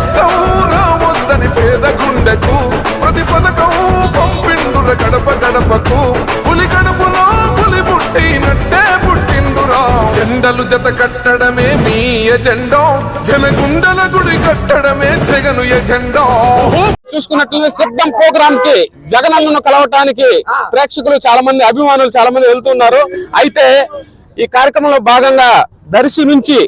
కష్టం రావద్దని పేద గుండెకు ప్రతి పథకం పంపిండుర గడప గడపకు. పులి గడపలో పులి పుట్టినట్టే పుట్టిండురా. జెండలు జత కట్టడమే మీ ఎజెండో. జనగుండల గుడి కట్టడమే జగను ఎజెండో. చూసుకున్నట్లయితే సిద్ధం ప్రోగ్రామ్కి జగనన్నను కలవటానికి ప్రేక్షకులు చాలా మంది అభిమానులు చాలా మంది వెళ్తున్నారు. అయితే ఈ కార్యక్రమంలో భాగంగా దర్శి నుంచి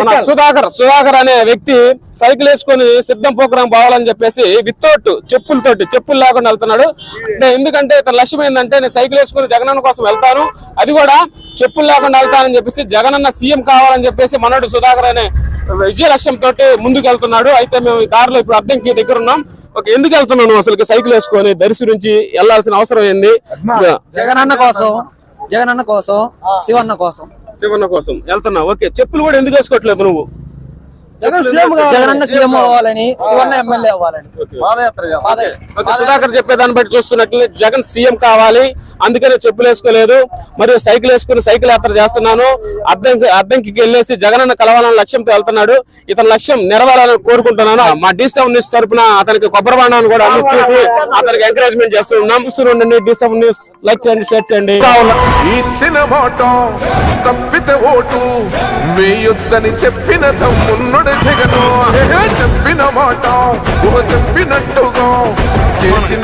మన సుధాకర్ సుధాకర్ అనే వ్యక్తి సైకిల్ వేసుకొని సిద్ధం ప్రోగ్రాం పోవాలని చెప్పేసి వితౌట్ చెప్పులతోటి చెప్పులు లేకుండా వెళ్తున్నాడు. అంటే ఎందుకంటే ఇతని లక్ష్యం ఏంటంటే నేను సైకిల్ వేసుకుని జగనన్న కోసం వెళ్తాను. అది కూడా చెప్పులు లేకుండా వెళ్తానని చెప్పేసి జగనన్న సీఎం కావాలని చెప్పేసి మనోడు సుధాకర్ అనే విజయ లక్ష్యంతో ముందుకు వెళ్తున్నాడు. అయితే మేము ఈ కారులో ఇప్పుడు అద్దెంకి దగ్గర ఉన్నాం. ఓకే ఎందుకు వెళ్తున్నావు నువ్వు అసలు సైకిల్ వేసుకొని? దర్శి నుంచి వెళ్ళాల్సిన అవసరం ఏంది? జగనన్న కోసం జగనన్న కోసం శివన్న కోసం. శివన్న కోసం వెళ్తున్నావు ఓకే చెప్పులు కూడా ఎందుకు వేసుకోవట్లేదు నువ్వు? జగనన్న సీఎం అవ్వాలని శివన్న ఎమ్మెల్యే అవ్వాలని. పాదయాత్ర. సుధాకర్ బట్టి చూస్తున్నట్లయితే జగన్ సీఎం కావాలి. అందుకనే చెప్పులు వేసుకోలేదు. మరియు సైకిల్ వేసుకుని సైకిల్ యాత్ర చేస్తున్నాను. అద్దంకి అద్దంకి వెళ్ళేసి జగనన్న కలవాలన్న లక్ష్యంతో వెళ్తున్నాడు. ఇతని లక్ష్యం నెరవేరాలని కోరుకుంటున్నాను. మా డి సెవెన్ న్యూస్ తరపున అతనికి కొబ్బరి బాండాన్ని కూడా అందించేసి అతనికి ఎంకరేజ్మెంట్ చేస్తున్నాం చూస్తుండండి డి సెవెన్ న్యూస్ లైక్ చేయండి షేర్ చేయండి. ఇచ్చిన మాట తప్పితే ఓటు వేయొద్దని చెప్పిన తమ్మున్నడు జగను. చెప్పిన మాట చేసిన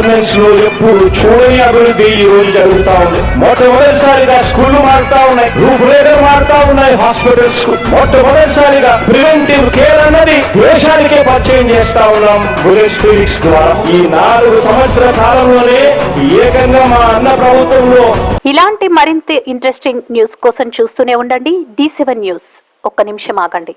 గవర్నెన్స్లో ఎప్పుడు చూడని అభివృద్ధి ఈ రోజు జరుగుతా ఉంది. మొట్టమొదటిసారిగా స్కూళ్ళు మారుతా ఉన్నాయి. రూపురేఖలు మారుతా ఉన్నాయి హాస్పిటల్స్కు. మొట్టమొదటిసారిగా ప్రివెంటివ్ కేర్ అన్నది దేశానికే పరిచయం చేస్తా ఉన్నాం బులెట్ క్లినిక్స్ ద్వారా. ఈ నాలుగు సంవత్సరాల కాలంలోనే ఏకంగా మా అన్న ప్రభుత్వంలో ఇలాంటి మరింత ఇంట్రెస్టింగ్ న్యూస్ కోసం చూస్తూనే ఉండండి. D seven news. ఒక్క నిమిషం ఆగండి.